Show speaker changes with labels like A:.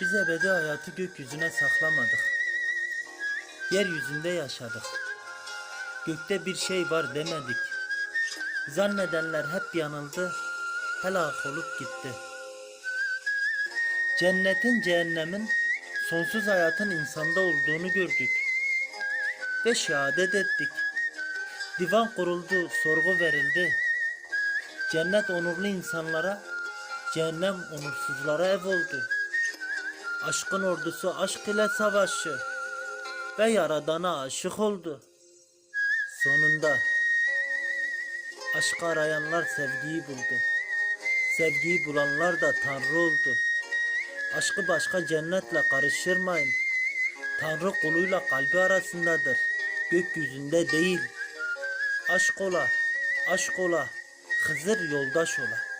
A: Biz ebedi hayatı gökyüzüne saklamadık. Yeryüzünde yaşadık. Gökte bir şey var demedik. Zannedenler hep yanıldı, helak olup gitti. Cennetin cehennemin, sonsuz hayatın insanda olduğunu gördük. Ve şehadet ettik. Divan kuruldu, sorgu verildi. Cennet onurlu insanlara, cehennem onursuzlara ev oldu. Aşkın ordusu aşk ile savaşı ve yaradana aşık oldu. Sonunda aşkı arayanlar sevgiyi buldu. Sevgiyi bulanlar da Tanrı oldu. Aşkı başka cennetle karıştırmayın. Tanrı kuluyla kalbi arasındadır. Gökyüzünde değil. Aşk ola, aşk ola, Hızır yoldaş ola.